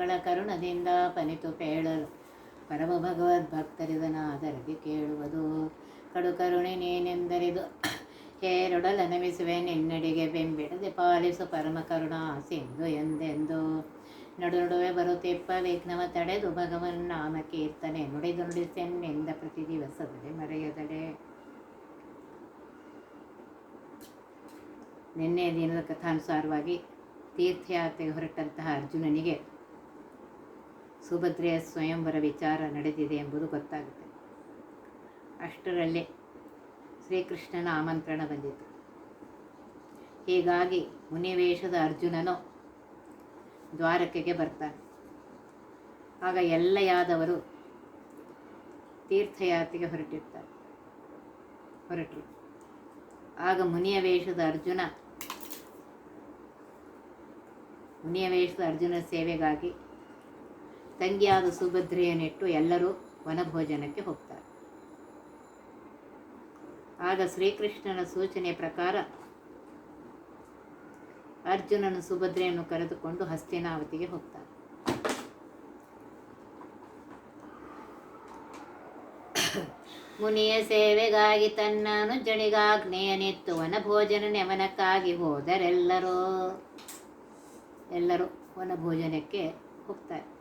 ಗಳ ಕರುಣದಿಂದ ಪನಿತು ಪೇಳಲು ಪರಮ ಭಗವದ್ಭಕ್ತರಿದನಾದರದಿ ಕೇಳುವುದು. ಕಡು ಕರುಣೆ ನೀನೆಂದರಿದು ಹೇರೊಡಲ ನಮಿಸುವೆ, ನಿನ್ನಡಿಗೆ ಬೆಂಬಿಡದೆ ಪಾಲಿಸು ಪರಮ ಕರುಣಾ ಸಿಂಧು ಎಂದೆಂದು. ನಡು ನಡುವೆ ಬರುತ್ತಿಪ್ಪ, ವಿಘ್ನವ ತಡೆದು ಭಗವನ್ ನಾಮ ಕೀರ್ತನೆ ನುಡಿದು ನುಡಿಸೆನ್ನೆಂದ ಪ್ರತಿ ದಿವಸದಲ್ಲಿ ಮರೆಯದಡೆ. ನಿನ್ನೆ ದಿನದ ಕಥಾನುಸಾರವಾಗಿ ತೀರ್ಥಯಾತ್ರೆಗೆ ಹೊರಟಂತಹ ಅರ್ಜುನನಿಗೆ ಸುಭದ್ರೆಯ ಸ್ವಯಂವರ ವಿಚಾರ ನಡೆದಿದೆ ಎಂಬುದು ಗೊತ್ತಾಗುತ್ತೆ. ಅಷ್ಟರಲ್ಲಿ ಶ್ರೀಕೃಷ್ಣನ ಆಮಂತ್ರಣ ಬಂದಿತು. ಹೀಗಾಗಿ ಮುನಿವೇಷದ ಅರ್ಜುನನು ದ್ವಾರಕೆಗೆ ಬರ್ತಾನೆ. ಆಗ ಎಲ್ಲ ಯಾದವರು ತೀರ್ಥಯಾತ್ರೆಗೆ ಹೊರಟಿರ್ತಾರೆ. ಹೊರಟರು. ಆಗ ಮುನಿಯ ವೇಷದ ಅರ್ಜುನ, ಮುನಿಯ ವೇಷದ ಅರ್ಜುನ ಸೇವೆಗಾಗಿ ತಂಗಿಯಾದ ಸುಭದ್ರೆಯನ್ನಿಟ್ಟು ಎಲ್ಲರೂ ವನಭೋಜನಕ್ಕೆ ಹೋಗ್ತಾರೆ. ಆಗ ಶ್ರೀಕೃಷ್ಣನ ಸೂಚನೆ ಪ್ರಕಾರ ಅರ್ಜುನನು ಸುಭದ್ರೆಯನ್ನು ಕರೆದುಕೊಂಡು ಹಸ್ತಿನಾವತಿಗೆ ಹೋಗ್ತಾನೆ. ಮುನಿಯ ಸೇವೆಗಾಗಿ ತನ್ನನು ಅನುಜನಿಗಾಗ್ನೇಯನಿತ್ತು. ವನ ಭೋಜನ ನೆವನಕ್ಕಾಗಿ ಹೋದರೆಲ್ಲರೂ ಎಲ್ಲರೂ ವನ ಭೋಜನಕ್ಕೆ ಹೋಗ್ತಾರೆ.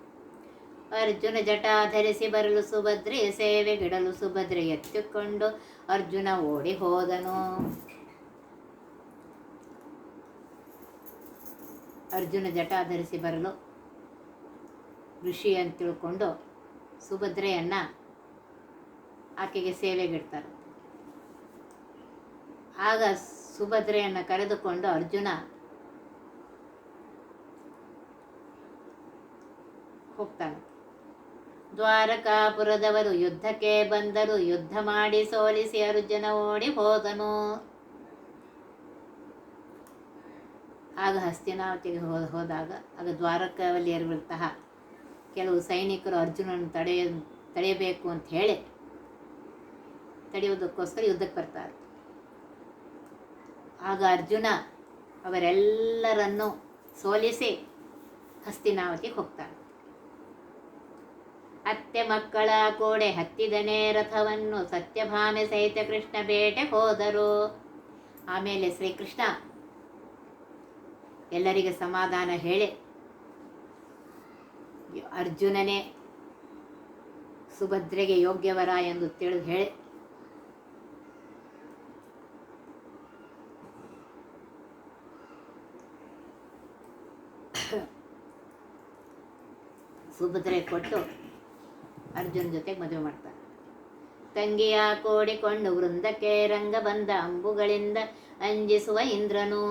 ಅರ್ಜುನ ಜಟಾ ಧರಿಸಿ ಬರಲು ಸುಭದ್ರೆಯ ಸೇವೆಗಿಡಲು ಸುಭದ್ರೆ ಎತ್ತಿಕೊಂಡು ಅರ್ಜುನ ಓಡಿ ಹೋದನು. ಅರ್ಜುನ ಜಟಾ ಧರಿಸಿ ಬರಲು ಋಷಿ ಅಂತ ತಿಳ್ಕೊಂಡು ಸುಭದ್ರೆಯನ್ನ ಆಕೆಗೆ ಸೇವೆಗಿಡ್ತಾರೆ ಆಗ ಸುಭದ್ರೆಯನ್ನು ಕರೆದುಕೊಂಡು ಅರ್ಜುನ ಹೋಗ್ತಾನೆ. ದ್ವಾರಕಾಪುರದವರು ಯುದ್ಧಕ್ಕೆ ಬಂದರು. ಯುದ್ಧ ಮಾಡಿ ಸೋಲಿಸಿ ಅರ್ಜುನ ಓಡಿ ಹೋದನು. ಆಗ ಹಸ್ತಿನಾವತಿಗೆ ಹೋ, ಹೋದಾಗ, ಆಗ ದ್ವಾರಕಾವಲಿಯರು ಇರುವಂತಹ ಕೆಲವು ಸೈನಿಕರು ಅರ್ಜುನನ ತಡೆಯ ತಡೆಯಬೇಕು ಅಂತ ಹೇಳಿ ತಡೆಯುವುದಕ್ಕೋಸ್ಕರ ಯುದ್ಧಕ್ಕೆ ಬರ್ತಾರೆ. ಆಗ ಅರ್ಜುನ ಅವರೆಲ್ಲರನ್ನು ಸೋಲಿಸಿ ಹಸ್ತಿನಾವತಿಗೆ ಹೋಗ್ತಾನೆ. ಅತ್ತೆ ಮಕ್ಕಳ ಕೋಡೆ ಹತ್ತಿದನೇ ರಥವನ್ನು ಸತ್ಯಭಾಮೆ ಸಹಿತ ಕೃಷ್ಣ ಬೇಟೆ ಹೋದರು. ಆಮೇಲೆ ಶ್ರೀಕೃಷ್ಣ, ಎಲ್ಲರಿಗೆ ಸಮಾಧಾನ ಹೇಳಿ, ಅರ್ಜುನನೇ ಸುಭದ್ರೆಗೆ ಯೋಗ್ಯವರ ಎಂದು ತಿಳಿದು ಹೇಳಿ, ಸುಭದ್ರೆ ಕೊಟ್ಟು ಅರ್ಜುನ ಜೊತೆಗೆ ಮದುವೆ ಮಾಡ್ತಾನೆ. ತಂಗಿಯ ಕೋಡಿಕೊಂಡು ವೃಂದಕ್ಕೆ ರಂಗ ಬಂದ ಅಂಬುಗಳಿಂದ ಅಂಜಿಸುವ ಇಂದ್ರನು.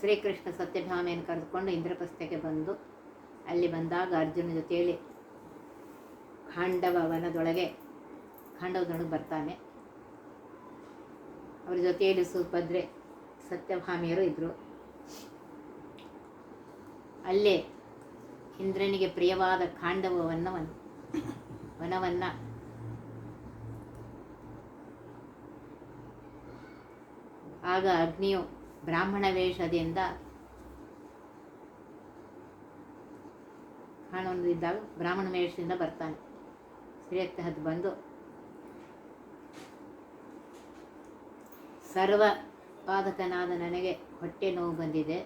ಶ್ರೀಕೃಷ್ಣ ಸತ್ಯಭಾಮೆಯನ್ನು ಕರೆದುಕೊಂಡು ಇಂದ್ರಪ್ರಸ್ಥೆಗೆ ಬಂದು ಅಲ್ಲಿ ಬಂದಾಗ ಅರ್ಜುನ ಜೊತೆಯಲ್ಲಿ ಖಾಂಡವ ವನದೊಳಗೆ ಖಾಂಡವದೊಳಗೆ ಬರ್ತಾನೆ. ಅವರ ಜೊತೆಯಲ್ಲಿ ಸುಭದ್ರೆ ಸತ್ಯಭಾಮಿಯರು ಇದ್ದರು ಅಲ್ಲೇ ಇಂದ್ರನಿಗೆ ಪ್ರಿಯವಾದ ಖಾಂಡವ ವನವನ್ನು ಆಗ ಅಗ್ನಿಯು ಬ್ರಾಹ್ಮಣ ವೇಷದಿಂದ ಕಾಣೊಂದಿದ್ದಾಗ ಬ್ರಾಹ್ಮಣ ವೇಷದಿಂದ ಬರ್ತಾನೆ. ಸಿರಿಯತ್ತ ಹದ್ದು ಬಂದು, ಸರ್ವ ಪಾದಕನಾದ ನನಗೆ ಹೊಟ್ಟೆ ನೋವು ಬಂದಿದೆ.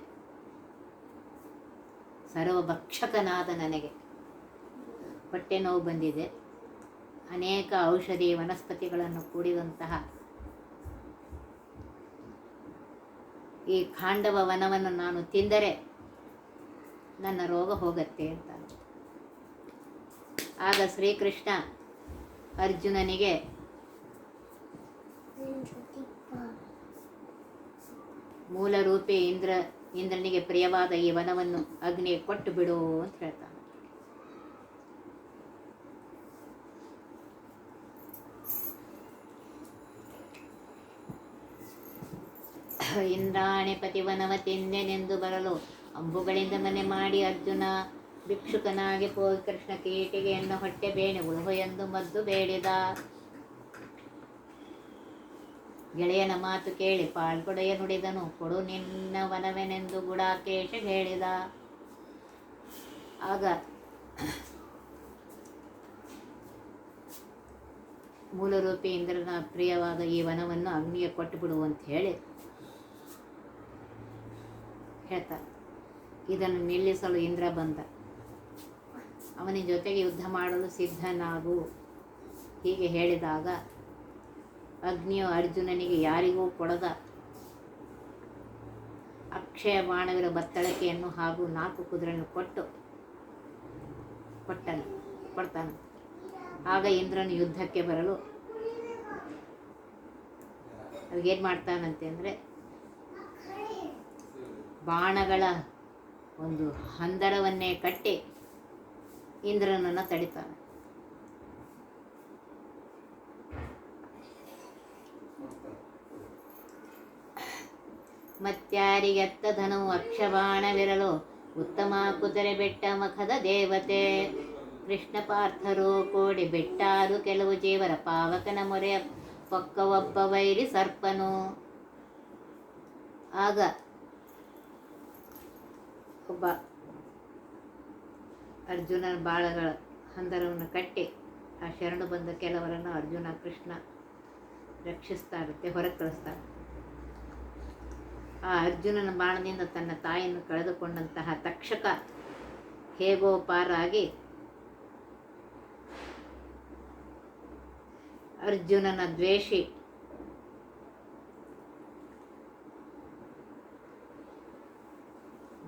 ಸರ್ವಭಕ್ಷಕನಾದ ನನಗೆ ಹೊಟ್ಟೆ ನೋವು ಬಂದಿದೆ. ಅನೇಕ ಔಷಧಿ ವನಸ್ಪತಿಗಳನ್ನು ಕೂಡಿದಂತಹ ಈ ಖಾಂಡವ ವನವನ್ನು ನಾನು ತಿಂದರೆ ನನ್ನ ರೋಗ ಹೋಗತ್ತೆ ಅಂತ. ಆಗ ಶ್ರೀಕೃಷ್ಣ ಅರ್ಜುನನಿಗೆ ಮೂಲರೂಪಿ ಇಂದ್ರ, ಇಂದ್ರನಿಗೆ ಪ್ರಿಯವಾದ ಈ ವನವನ್ನು ಅಗ್ನಿಗೆ ಕೊಟ್ಟು ಬಿಡು ಅಂತ ಹೇಳ್ತಾನೆ. ಇಂದ್ರಾಣಿ ಪತಿವನವ ತಿಂದೆನೆಂದು ಬರಲು ಅಂಬುಗಳಿಂದ ಮನೆ ಮಾಡಿ ಅರ್ಜುನ ಭಿಕ್ಷುಕನಾಗಿ ಹೋಗಿ ಕೃಷ್ಣ ಕೀಟಿಗೆಯನ್ನು ಹೊಟ್ಟೆ ಬೇಣೆ ಉಳುಹು ಎಂದು ಮದ್ದು ಬೇಡಿದ. ಗೆಳೆಯನ ಮಾತು ಕೇಳಿ ಪಾಲ್ಗೊಡೆಯ ನುಡಿದನು, ಕೊಡು ನಿನ್ನ ವನವೆನೆಂದು ಗುಡಾಕೇಶ ಹೇಳಿದ. ಆಗ ಮೂಲರೂಪಿ ಇಂದ್ರನ ಪ್ರಿಯವಾದ ಈ ವನವನ್ನು ಅಗ್ನಿಗೆ ಕೊಟ್ಟು ಬಿಡು ಅಂತ ಹೇಳಿ ಹೇಳ್ತಾರೆ ಇದನ್ನು ನಿಲ್ಲಿಸಲು ಇಂದ್ರ ಬಂದ. ಅವನ ಜೊತೆಗೆ ಯುದ್ಧ ಮಾಡಲು ಸಿದ್ಧನಾಗು. ಹೀಗೆ ಹೇಳಿದಾಗ ಅಗ್ನಿಯು ಅರ್ಜುನನಿಗೆ ಯಾರಿಗೂ ಕೊಡದ. ಅಕ್ಷಯ ಬಾಣವಿರ ಬತ್ತಳಿಕೆಯನ್ನು ಹಾಗೂ ನಾಲ್ಕು ಕುದುರೆಯನ್ನು ಕೊಟ್ಟು ಕೊಟ್ಟನು, ಕೊಡ್ತಾನೆ. ಆಗ ಇಂದ್ರನು ಯುದ್ಧಕ್ಕೆ ಬರಲು ಏನು ಮಾಡ್ತಾನಂತೆ ಅಂದರೆ ಬಾಣಗಳ ಒಂದು ಹಂದರವನ್ನೇ ಕಟ್ಟಿ ಇಂದ್ರನನ್ನು ತಡಿತಾನೆ. ಮತ್ಯಾರಿಗೆತ್ತ ಧನವು ಅಕ್ಷಬಾಣವಿರಲು. ಉತ್ತಮ ಕುದುರೆ ಬೆಟ್ಟ ಮಖದ ದೇವತೆ. ಕೃಷ್ಣ ಪಾರ್ಥರು ಕೋಡಿ ಬೆಟ್ಟಾರು ಕೆಲವು ಜೀವರ ಪಾವಕನ ಮೊರೆಯ ಪಕ್ಕ ಒಬ್ಬ ವೈರಿ ಸರ್ಪನು. ಆಗ ಒಬ್ಬ ಅರ್ಜುನನ ಬಾಳಗಳ ಹಂದರವನ್ನು ಕಟ್ಟಿ ಆ ಶರಣು ಬಂದ ಕೆಲವರನ್ನು ಅರ್ಜುನ ಕೃಷ್ಣ ರಕ್ಷಿಸ್ತಾ ಇರುತ್ತೆ ಆ ಅರ್ಜುನನ ಬಾಣದಿಂದ ತನ್ನ ತಾಯಿಯನ್ನು ಕಳೆದುಕೊಂಡಂತಹ ತಕ್ಷಕ ಹೇಗೋ ಪಾರಾಗಿ ಅರ್ಜುನನ ದ್ವೇಷಿ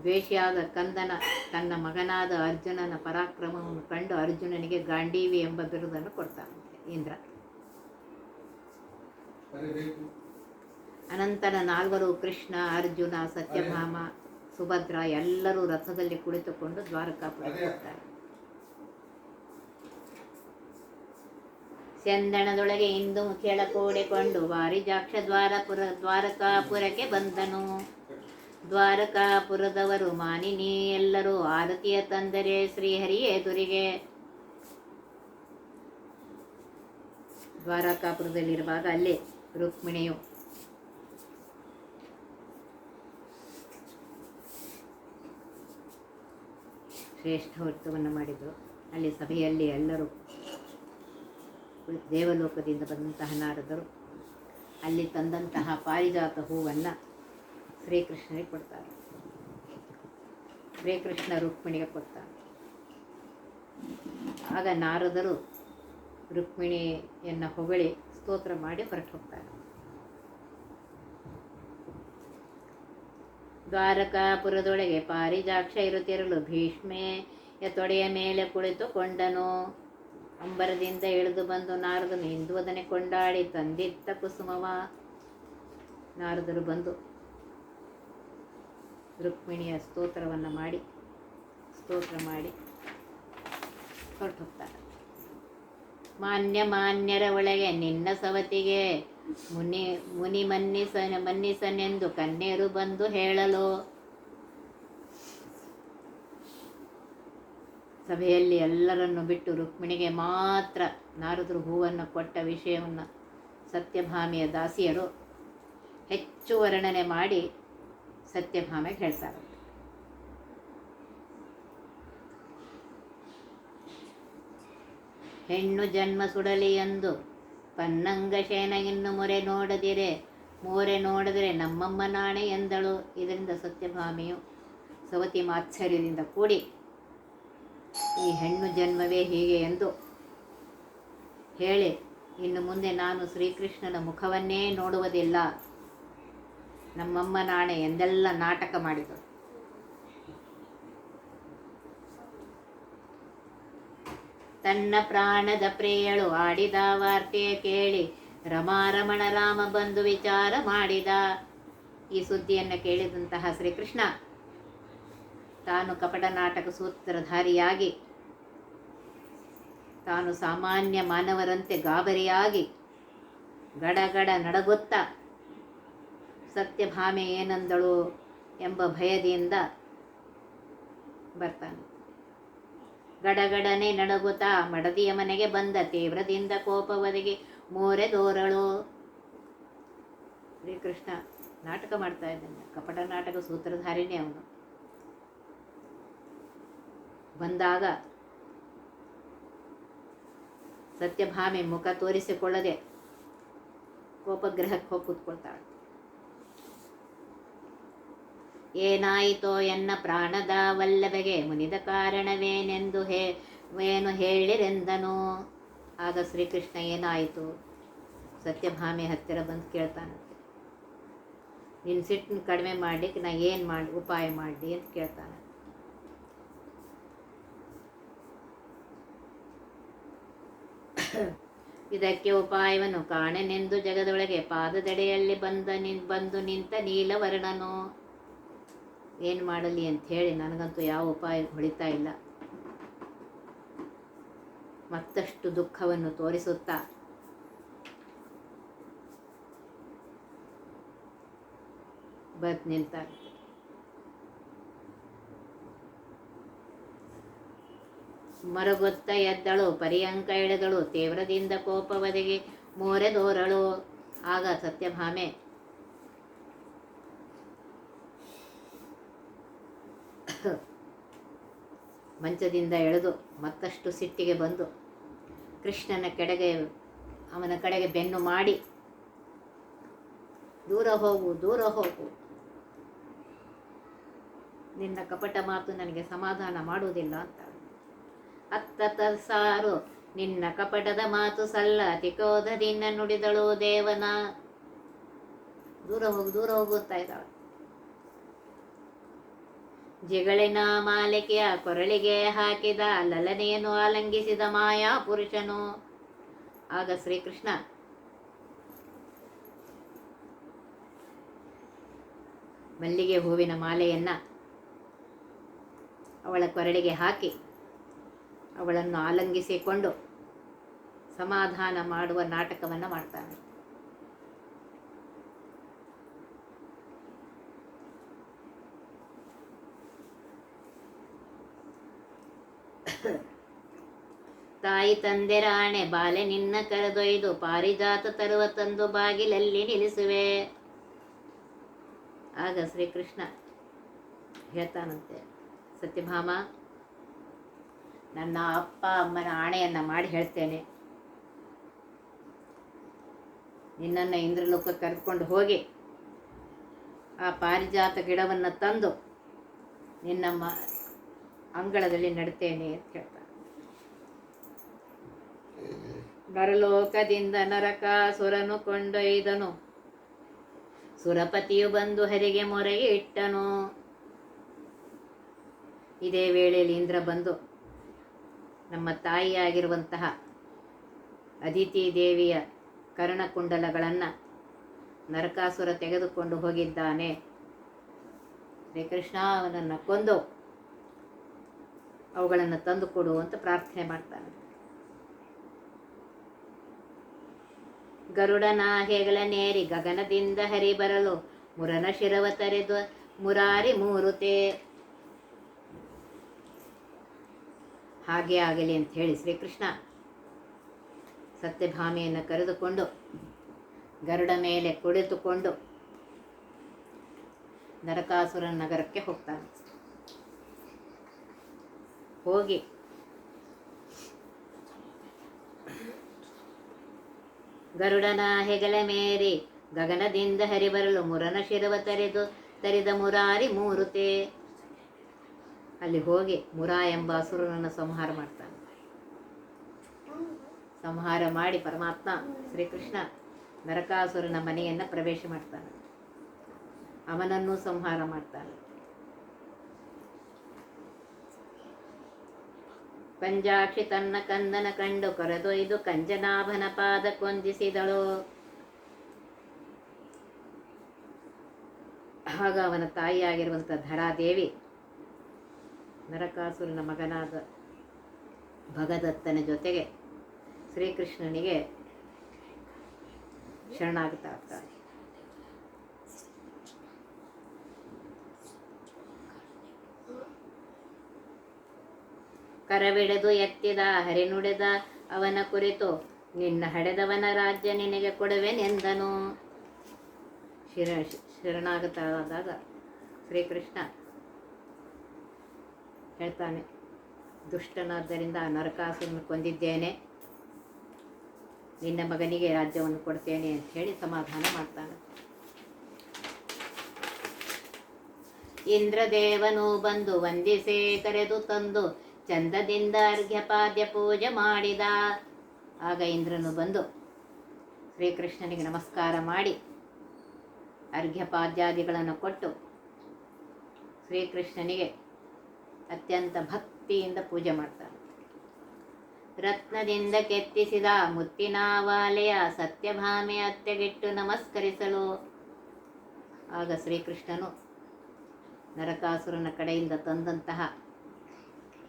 ದ್ವೇಷಿಯಾದ ಕಂದನ ತನ್ನ ಮಗನಾದ ಅರ್ಜುನನ ಪರಾಕ್ರಮವನ್ನು ಕಂಡು ಅರ್ಜುನನಿಗೆ ಗಾಂಡೀವಿ ಎಂಬ ಬಿರುದನ್ನು ಕೊಡ್ತಾನಂತೆ ಇಂದ್ರ. ಅನಂತರ ನಾಲ್ವರು ಕೃಷ್ಣ ಅರ್ಜುನ ಸತ್ಯಭಾಮ ಸುಭದ್ರ ಎಲ್ಲರೂ ರಥದಲ್ಲಿ ಕುಳಿತುಕೊಂಡು ದ್ವಾರಕಾಪುರಕ್ಕೆ ಹೋಗ್ತಾರೆ. ಚಂದನದೊಳಗೆ ಇಂದು ಮುಖೇಳ ಕೂಡಿಕೊಂಡು ವಾರಿಜಾಕ್ಷ ದ್ವಾರಪುರ ದ್ವಾರಕಾಪುರಕ್ಕೆ ಬಂದನು. ದ್ವಾರಕಾಪುರದವರು ಮಾನಿನಿ ಎಲ್ಲರೂ ಆರತಿಯ ತಂದರೆ ಶ್ರೀಹರಿ ಎದುರಿಗೆ ದ್ವಾರಕಾಪುರದಲ್ಲಿರುವಾಗ ಅಲ್ಲೇ ರುಕ್ಮಿಣಿಯು ಶ್ರೇಷ್ಠ ವೃತ್ತವನ್ನು ಮಾಡಿದರು. ಅಲ್ಲಿ ಸಭೆಯಲ್ಲಿ ಎಲ್ಲರೂ ದೇವಲೋಕದಿಂದ ಬಂದಂತಹ ನಾರದರು ಅಲ್ಲಿ ತಂದಂತಹ ಪಾರಿಜಾತ ಹೂವನ್ನು ಶ್ರೀಕೃಷ್ಣನಿಗೆ ಕೊಡ್ತಾರೆ. ಶ್ರೀಕೃಷ್ಣ ರುಕ್ಮಿಣಿಗೆ ಕೊಡ್ತಾರೆ. ಆಗ ನಾರದರು ರುಕ್ಮಿಣಿಯನ್ನು ಹೊಗಳಿ ಸ್ತೋತ್ರ ಮಾಡಿ ಹೊರಟು ಹೋಗ್ತಾರೆ. ದ್ವಾರಕಾಪುರದೊಳಗೆ ಪಾರಿಜಾಕ್ಷ ಇರುತ್ತಿರಲು ಭೀಷ್ಮೆಯ ತೊಡೆಯ ಮೇಲೆ ಕುಳಿತುಕೊಂಡನು ಅಂಬರದಿಂದ ಇಳಿದು ಬಂದು ನಾರದನು ಹಿಂದುವದನೆ ಕೊಂಡಾಡಿ ತಂದಿತ್ತ ಕುಸುಮವ. ನಾರದರು ಬಂದು ರುಕ್ಮಿಣಿಯ ಸ್ತೋತ್ರವನ್ನು ಮಾಡಿ, ಸ್ತೋತ್ರ ಮಾಡಿ ಹೊರಟು ಹೋಗ್ತಾರೆ ಮಾನ್ಯ ಮಾನ್ಯರ ಒಳಗೆ ನಿನ್ನ ಸವತಿಗೆ ಮುನಿ ಮುನಿ ಮನ್ನಿಸ ಮನ್ನಿಸನೆಂದು ಕನ್ಯರು ಬಂದು ಹೇಳಲು ಸಭೆಯಲ್ಲಿ ಎಲ್ಲರನ್ನು ಬಿಟ್ಟು ರುಕ್ಮಿಣಿಗೆ ಮಾತ್ರ ನಾರದರು ಹೂವನ್ನು ಕೊಟ್ಟ ವಿಷಯವನ್ನು ಸತ್ಯಭಾಮಿಯ ದಾಸಿಯರು ಹೆಚ್ಚು ವರ್ಣನೆ ಮಾಡಿ ಸತ್ಯಭಾಮೆ ಹೇಳ್ತಾರೆ. ಹೆಣ್ಣು ಜನ್ಮ ಸುಡಲಿ ಎಂದು ಪನ್ನಂಗ ಶೇನ ಇನ್ನು ಮೊರೆ ನೋಡದಿರೆ, ಮೋರೆ ನೋಡಿದರೆ ನಮ್ಮಮ್ಮ ನಾಣೆ ಎಂದಳು. ಇದರಿಂದ ಸತ್ಯಭಾಮಿಯು ಸವತಿ ಮಾತ್ಸರ್ಯದಿಂದ ಕೂಡಿ, ಈ ಹೆಣ್ಣು ಜನ್ಮವೇ ಹೀಗೆ ಎಂದು ಹೇಳಿ, ಇನ್ನು ಮುಂದೆ ನಾನು ಶ್ರೀಕೃಷ್ಣನ ಮುಖವನ್ನೇ ನೋಡುವುದಿಲ್ಲ. ನಮ್ಮಮ್ಮ ನಾಣೆ ಎಂದೆಲ್ಲ ನಾಟಕ ಮಾಡಿದರು ತನ್ನ ಪ್ರಾಣದ ಪ್ರೇಯಳು ಆಡಿದ ವಾರ್ತೆಯ ಕೇಳಿ ರಮಾರಮಣ ರಾಮ ಬಂದು ವಿಚಾರ ಮಾಡಿದ. ಈ ಸುದ್ದಿಯನ್ನು ಕೇಳಿದಂತಹ ಶ್ರೀಕೃಷ್ಣ, ತಾನು ಕಪಟ ನಾಟಕ ಸೂತ್ರಧಾರಿಯಾಗಿ, ತಾನು ಸಾಮಾನ್ಯ ಮಾನವರಂತೆ ಗಾಬರಿಯಾಗಿ ಗಡಗಡ ನಡಗುತ್ತ ಸತ್ಯಭಾಮೆ ಏನಂದಳು ಎಂಬ ಭಯದಿಂದ ಬರ್ತಾನೆ. ಗಡಗಡನೆ ನಡಗುತ್ತಾ ಮಡದಿಯ ಮನೆಗೆ ಬಂದ ತೀವ್ರದಿಂದ ಕೋಪವರೆಗೆ ಮೋರೆದೋರಳು ಶ್ರೀಕೃಷ್ಣ ನಾಟಕ ಮಾಡ್ತಾ ಇದ್ದಾನೆ. ಕಪಟ ನಾಟಕ ಸೂತ್ರಧಾರಿನೇ ಅವನು. ಬಂದಾಗ ಸತ್ಯಭಾಮೆ ಮುಖ ತೋರಿಸಿಕೊಳ್ಳದೆ ಕೋಪಗ್ರಹಕ್ಕೆ ಹೋಗಿ ಕೂತ್ಕೊಳ್ತಾಳೆ. ಏನಾಯಿತೋ ಎನ್ನ ಪ್ರಾಣದ ವಲ್ಲಭೆಗೆ ಮುನಿದ ಕಾರಣವೇನೆಂದು ಹೇ ಏನು ಹೇಳಿರೆಂದನು. ಆಗ ಶ್ರೀಕೃಷ್ಣ ಏನಾಯಿತು? ಸತ್ಯಭಾಮೆ ಹತ್ತಿರ ಬಂದು ಕೇಳ್ತಾನಂತೆ ನಿನ್ನ ಸಿಟ್ಟನ್ನು ಕಡಿಮೆ ಮಾಡಲಿಕ್ಕೆ ನಾ ಏನು ಮಾಡಿ, ಉಪಾಯ ಮಾಡಲಿ ಅಂತ ಕೇಳ್ತಾನೆ. ಇದಕ್ಕೆ ಉಪಾಯವನ್ನು ಕಾಣೆನೆಂದು ಜಗದೊಳಗೆ ಪಾದದಡೆಯಲ್ಲಿ ಬಂದ ನಿನ್, ಬಂದು ನಿಂತ ನೀಲವರ್ಣನು. ಏನು ಮಾಡಲಿ ಅಂತ ಹೇಳಿ ನನಗಂತೂ ಯಾವ ಉಪಾಯ ಹೊಳಿತಾ ಇಲ್ಲ. ಮತ್ತಷ್ಟು ದುಃಖವನ್ನು ತೋರಿಸುತ್ತಾ ಬದ್ ನಿಂತ ಮರುಗುತ್ತ ಎದ್ದಳು, ಪರಿಯಂಕ ಎಳೆದಳು, ತೀವ್ರದಿಂದ ಕೋಪವದೆಗೆ ಮೋರೆದೋರಳು ಆಗ ಸತ್ಯಭಾಮೆ ಮಂಚದಿಂದ ಎಳೆದು ಮತ್ತಷ್ಟು ಸಿಟ್ಟಿಗೆ ಬಂದು ಕೃಷ್ಣನ ಕೆಡೆಗೆ, ಅವನ ಕಡೆಗೆ ಬೆನ್ನು ಮಾಡಿ, ದೂರ ಹೋಗು ದೂರ ಹೋಗು. ನಿನ್ನ ಕಪಟ ಮಾತು ನನಗೆ ಸಮಾಧಾನ ಮಾಡುವುದಿಲ್ಲ ಅಂತ ಅತ್ತ ಸಾರು ನಿನ್ನ ಕಪಟದ ಮಾತು ಸಲ್ಲ ತಿಕೋಧದಿಂದ ನುಡಿದಳು ದೇವನ. ದೂರ ಹೋಗು, ದೂರ ಹೋಗುತ್ತಾ ಇದ್ದಾಳೆ. ಜಿಗಳಿನ ಮಾಲಿಕೆಯ ಕೊರಳಿಗೆ ಹಾಕಿದ ಲಲನೆಯನ್ನು ಆಲಂಗಿಸಿದ ಮಾಯಾ ಪುರುಷನು. ಆಗ ಶ್ರೀಕೃಷ್ಣ, ಮಲ್ಲಿಗೆ ಹೂವಿನ ಮಾಲೆಯನ್ನ ಅವಳ ಕೊರಳಿಗೆ ಹಾಕಿ ಅವಳನ್ನು ಆಲಂಗಿಸಿಕೊಂಡು ಸಮಾಧಾನ ಮಾಡುವ ನಾಟಕವನ್ನು ಮಾಡ್ತಾನೆ. ತಾಯಿ ತಂದೆರಾಣೆ ಬಾಲೆ ನಿನ್ನ ಕರೆದೊಯ್ದು, ಪಾರಿಜಾತ ತರುವ ತಂದು ಬಾಗಿಲಲ್ಲಿ ನಿಲ್ಲಿಸುವೆ. ಆಗ ಶ್ರೀಕೃಷ್ಣ ಹೇಳ್ತಾನಂತೆ ಸತ್ಯಭಾಮ ನನ್ನ ಅಪ್ಪ ಅಮ್ಮನ ಆಣೆಯನ್ನು ಮಾಡಿ ಹೇಳ್ತೇನೆ. ನಿನ್ನನ್ನು ಇಂದ್ರಲೋಕಕ್ಕೆ ಕರ್ಕೊಂಡು ಹೋಗಿ, ಆ ಪಾರಿಜಾತ ಗಿಡವನ್ನು ತಂದು, ನಿನ್ನ ಅಂಗಳದಲ್ಲಿ ನಡ್ತೇನೆ ಅಂತ ಬರಲೋಕದಿಂದ ನರಲೋಕದಿಂದ ನರಕಾಸುರನು ಕೊಂಡೊಯ್ದನು. ಸುರಪತಿಯು ಬಂದು ಹರಿಗೆ ಮೊರೆ ಇಟ್ಟನು. ಇದೇ ವೇಳೆಯಲ್ಲಿ ಇಂದ್ರ ಬಂದು ನಮ್ಮ ತಾಯಿಯಾಗಿರುವಂತಹ ಅದಿತಿ ದೇವಿಯ ಕರ್ಣಕುಂಡಲಗಳನ್ನು ನರಕಾಸುರ ತೆಗೆದುಕೊಂಡು ಹೋಗಿದ್ದಾನೆ. ಶ್ರೀಕೃಷ್ಣ ಅವನನ್ನು ಕೊಂದು ಅವುಗಳನ್ನು ತಂದು ಕೊಡು ಅಂತ ಪ್ರಾರ್ಥನೆ ಮಾಡ್ತಾರೆ. ಗರುಡನ ಹೆಗಲ ನೇರಿ ಗಗನದಿಂದ ಹರಿ ಬರಲು ಮುರನ ಶಿರವ ತರೆದು ಮುರಾರಿ ಮೂರುತೆ ಹಾಗೆ ಆಗಲಿ ಅಂತ ಹೇಳಿ ಶ್ರೀಕೃಷ್ಣ ಸತ್ಯಭಾಮೆಯನ್ನು ಕರೆದುಕೊಂಡು ಗರುಡ ಮೇಲೆ ಕುಳಿತುಕೊಂಡು ನರಕಾಸುರನ ನಗರಕ್ಕೆ ಹೋಗ್ತಾನೆ. ಹೋಗಿ. ಗರುಡನ ಹೆಗಲ ಮೇರಿ ಗಗನದಿಂದ ಹರಿಬರಲು ಮುರನ ಶಿರವ ತರೆದು, ತರಿದ ಮುರಾರಿ ಮೂರುತೆ. ಅಲ್ಲಿ ಹೋಗಿ ಮುರ ಎಂಬ ಅಸುರನನ್ನು ಸಂಹಾರ ಮಾಡ್ತಾನೆ. ಸಂಹಾರ ಮಾಡಿ ಪರಮಾತ್ಮ ಶ್ರೀಕೃಷ್ಣ ನರಕಾಸುರನ ಮನೆಯನ್ನು ಪ್ರವೇಶ ಮಾಡ್ತಾನೆ. ಅವನನ್ನು ಸಂಹಾರ ಮಾಡ್ತಾನೆ. ಪಂಜಾಕ್ಷಿ ತನ್ನ ಕಂದನ ಕಂಡು ಕರೆದೊಯ್ದು ಕಂಜನಾಭನ ಪಾದ ಕೊಂದಿಸಿದಳು ಆಗ ಅವನ ತಾಯಿಯಾಗಿರುವಂಥ ಧರಾದೇವಿ, ನರಕಾಸುರನ ಮಗನಾದ ಭಗದತ್ತನ ಜೊತೆಗೆ ಶ್ರೀಕೃಷ್ಣನಿಗೆ ಶರಣಾಗ್ತಾ ಕರವಿಡೆದು ಎತ್ತಿದ, ಹರಿನುಡಿದ ಅವನ ಕುರಿತು, ನಿನ್ನ ಹಡೆದವನ ರಾಜ್ಯ ನಿನಗೆ ಕೊಡುವೆನೆಂದನು. ಶಿರ ಶರಣಾಗತವಾದಾಗ ಶ್ರೀಕೃಷ್ಣ ಹೇಳ್ತಾನೆ, ದುಷ್ಟನಾದ್ದರಿಂದ ನರಕಾಸುರನ್ನು ಕೊಂದಿದ್ದೇನೆ. ನಿನ್ನ ಮಗನಿಗೆ ರಾಜ್ಯವನ್ನು ಕೊಡ್ತೇನೆ ಅಂತ ಹೇಳಿ ಸಮಾಧಾನ ಮಾಡ್ತಾನೆ. ಇಂದ್ರದೇವನು ಬಂದು ವಂದಿಸೇ, ಕರೆದು ತಂದು ಚಂದದಿಂದ ಅರ್ಘ್ಯಪಾದ್ಯ ಪೂಜೆ ಮಾಡಿದ. ಆಗ ಇಂದ್ರನು ಬಂದು ಶ್ರೀಕೃಷ್ಣನಿಗೆ ನಮಸ್ಕಾರ ಮಾಡಿ ಅರ್ಘ್ಯಪಾದ್ಯಾದಿಗಳನ್ನು ಕೊಟ್ಟು ಶ್ರೀಕೃಷ್ಣನಿಗೆ ಅತ್ಯಂತ ಭಕ್ತಿಯಿಂದ ಪೂಜೆ ಮಾಡ್ತಾನೆ ರತ್ನದಿಂದ ಕೆತ್ತಿಸಿದ ಮುತ್ತಿನಾವಾಲೆಯ ಸತ್ಯಭಾಮೆ ಅತ್ತೆಗಿಟ್ಟು ನಮಸ್ಕರಿಸಲು ಆಗ ಶ್ರೀಕೃಷ್ಣನು ನರಕಾಸುರನ ಕಡೆಯಿಂದ ತಂದಂತಹ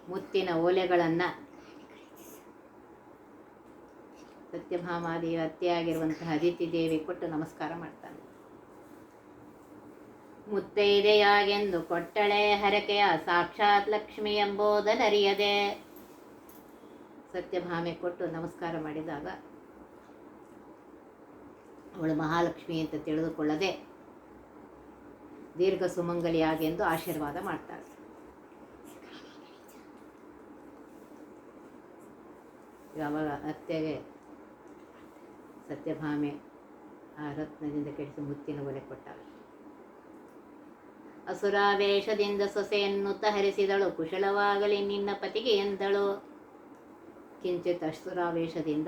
ಮುತ್ತಿನ ಓಲೆಗಳನ್ನು ಸತ್ಯಭಾಮಾದೇವಿ ಅತ್ತೆಯಾಗಿರುವಂತಹ ಅದಿತಿ ದೇವಿ ಕೊಟ್ಟು ನಮಸ್ಕಾರ ಮಾಡ್ತಾನೆ. ಮುತ್ತೈದೆಯಾಗೆಂದು ಕೊಟ್ಟಳೆ ಹರಕೆಯ ಸಾಕ್ಷಾತ್ ಲಕ್ಷ್ಮಿ ಎಂಬುದನರಿಯದೆ ಸತ್ಯಭಾಮೆ ಕೊಟ್ಟು ನಮಸ್ಕಾರ ಮಾಡಿದಾಗ ಅವಳು ಮಹಾಲಕ್ಷ್ಮಿ ಅಂತ ತಿಳಿದುಕೊಳ್ಳದೆ ದೀರ್ಘ ಸುಮಂಗಲಿಯಾಗೆಂದು ಆಶೀರ್ವಾದ ಮಾಡ್ತಾಳೆ. ಯಾವಾಗ ಅತ್ತೆಗೆ ಸತ್ಯಭಾಮೆ ಆ ರತ್ನದಿಂದ ಕೆಡಿಸಿ ಮುತ್ತಿನ ಒಲೆ ಕೊಟ್ಟಳು ಅಸುರಾವೇಶದಿಂದ ಸೊಸೆಯನ್ನು ತಹರಿಸಿದಳು. ಕುಶಲವಾಗಲಿ ನಿನ್ನ ಪತಿಗೆ ಎಂದಳು. ಕಿಂಚಿತ್ ಅಸುರಾವೇಶದಿಂದ,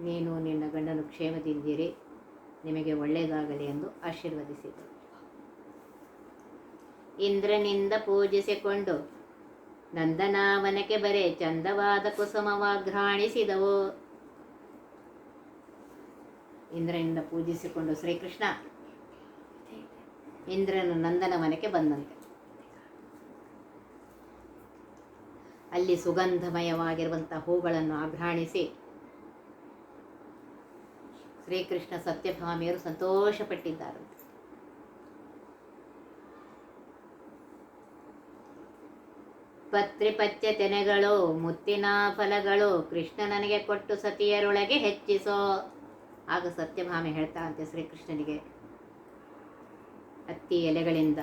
ನೀನು ನಿನ್ನ ಗಂಡನು ಕ್ಷೇಮದಿಂದಿರಿ, ನಿಮಗೆ ಒಳ್ಳೆಯದಾಗಲಿ ಎಂದು ಆಶೀರ್ವದಿಸಿದಳು. ಇಂದ್ರನಿಂದ ಪೂಜಿಸಿಕೊಂಡು ನಂದನಾವನಕ್ಕೆ ಬರೆ ಚಂದವಾದ ಕುಸುಮವಾಘ್ರಾಣಿಸಿದವು ಇಂದ್ರನಿಂದ ಪೂಜಿಸಿಕೊಂಡು ಶ್ರೀಕೃಷ್ಣ ಇಂದ್ರನು ನಂದನವನಕ್ಕೆ ಬಂದಂತೆ. ಅಲ್ಲಿ ಸುಗಂಧಮಯವಾಗಿರುವಂಥ ಹೂಗಳನ್ನು ಆಘ್ರಾಣಿಸಿ ಶ್ರೀಕೃಷ್ಣ ಸತ್ಯಭಾಮಿಯರು ಸಂತೋಷಪಟ್ಟಿದ್ದಾರಂತೆ. ಪತ್ರಿಪತ್ಯ ತೆನೆಗಳು, ಮುತ್ತಿನ ಫಲಗಳು, ಕೃಷ್ಣ ನನಗೆ ಕೊಟ್ಟು ಸತಿಯರೊಳಗೆ ಹೆಚ್ಚಿಸೋ. ಆಗ ಸತ್ಯಭಾಮೆ ಹೇಳ್ತಾಳಂತೆ ಶ್ರೀಕೃಷ್ಣನಿಗೆ ಹತ್ತಿ ಎಲೆಗಳಿಂದ,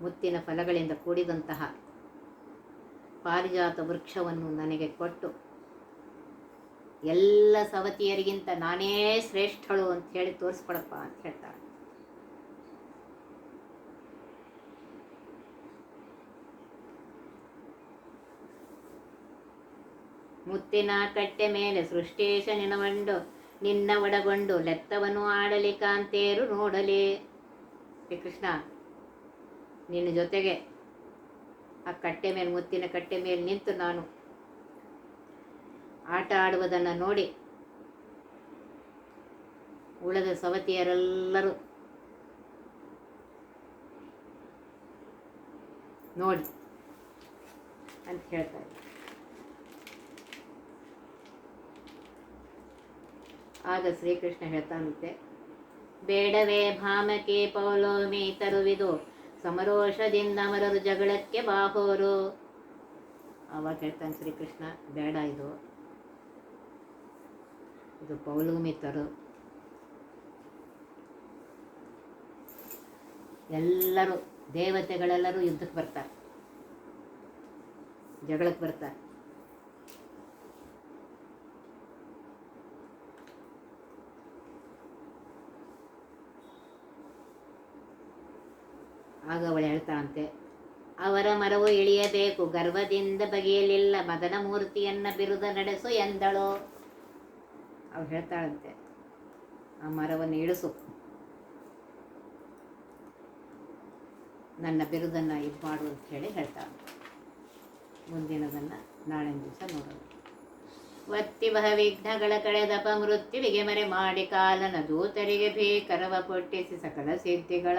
ಮುತ್ತಿನ ಫಲಗಳಿಂದ ಕೂಡಿದಂತಹ ಪಾರಿಜಾತ ವೃಕ್ಷವನ್ನು ನನಗೆ ಕೊಟ್ಟು, ಎಲ್ಲ ಸವತಿಯರಿಗಿಂತ ನಾನೇ ಶ್ರೇಷ್ಠಳು ಅಂತ ಹೇಳಿ ತೋರಿಸ್ಕೊಡಪ್ಪ ಅಂತ ಹೇಳ್ತಾಳೆ. ಮುತ್ತಿನ ಕಟ್ಟೆ ಮೇಲೆ ಸೃಷ್ಟೇಶ ನಿನವಂಡು, ನಿನ್ನ ಒಡಗೊಂಡು ಲೆತ್ತವನು ಆಡಲಿ ಕಾಂತೇರು ನೋಡಲಿ. ಶ್ರೀಕೃಷ್ಣ ನಿನ್ನ ಜೊತೆಗೆ ಆ ಕಟ್ಟೆ ಮೇಲೆ, ಮುತ್ತಿನ ಕಟ್ಟೆ ಮೇಲೆ ನಿಂತು ನಾನು ಆಟ ಆಡುವುದನ್ನು ನೋಡಿ ಉಳದ ಸವತಿಯರೆಲ್ಲರೂ ನೋಡಿ ಅಂತ ಹೇಳ್ತಾರೆ. ಆಗ ಶ್ರೀಕೃಷ್ಣ ಹೇಳ್ತಾನಂತೆ ಬೇಡವೇ ಭಾಮಕೆ ಪೌಲೋಮಿ ತರುವಿದು, ಸಮರೋಷದಿಂದ ಮರರು ಜಗಳಕ್ಕೆ ಬಾಹೋರು. ಅವಾಗ ಹೇಳ್ತಾನೆ ಶ್ರೀಕೃಷ್ಣ, ಬೇಡ ಇದು. ಇದು ಪೌಲೋಮಿ ತರು. ಎಲ್ಲರೂ ದೇವತೆಗಳೆಲ್ಲರೂ ಯುದ್ಧಕ್ಕೆ ಬರ್ತಾರೆ. ಜಗಳಕ್ಕೆ ಬರ್ತಾರೆ. ಆಗ ಅವಳು ಹೇಳ್ತಾಳಂತೆ, ಅವರ ಮರವು ಇಳಿಯಬೇಕು, ಗರ್ವದಿಂದ ಬಗೆಯಲಿಲ್ಲ ಮದನ ಮೂರ್ತಿಯನ್ನ ಬಿರುದ ನಡೆಸು ಎಂದಳು. ಅವಳು ಹೇಳ್ತಾಳಂತೆ, ಆ ಮರವನ್ನು ಇಳಿಸು. ನನ್ನ ಬಿರುದನ್ನು ಇದು ಮಾಡು ಅಂತ ಹೇಳಿ ಹೇಳ್ತಾಳೆ. ಮುಂದಿನದನ್ನು ನಾಳಿನ ದಿವಸ ನೋಡೋಣ. ವತ್ತಿ ಬಹ ವಿಘ್ನಗಳ ಕಳೆದಪ ಮೃತ್ಯುವಿಗೆ ಮರೆ ಮಾಡಿ ಕಾಲನ ದೂತರಿಗೆ ಭೀಕರವ ಕೊಟ್ಟಿಸಿ ಸಕಲ ಸಿದ್ಧಿಗಳ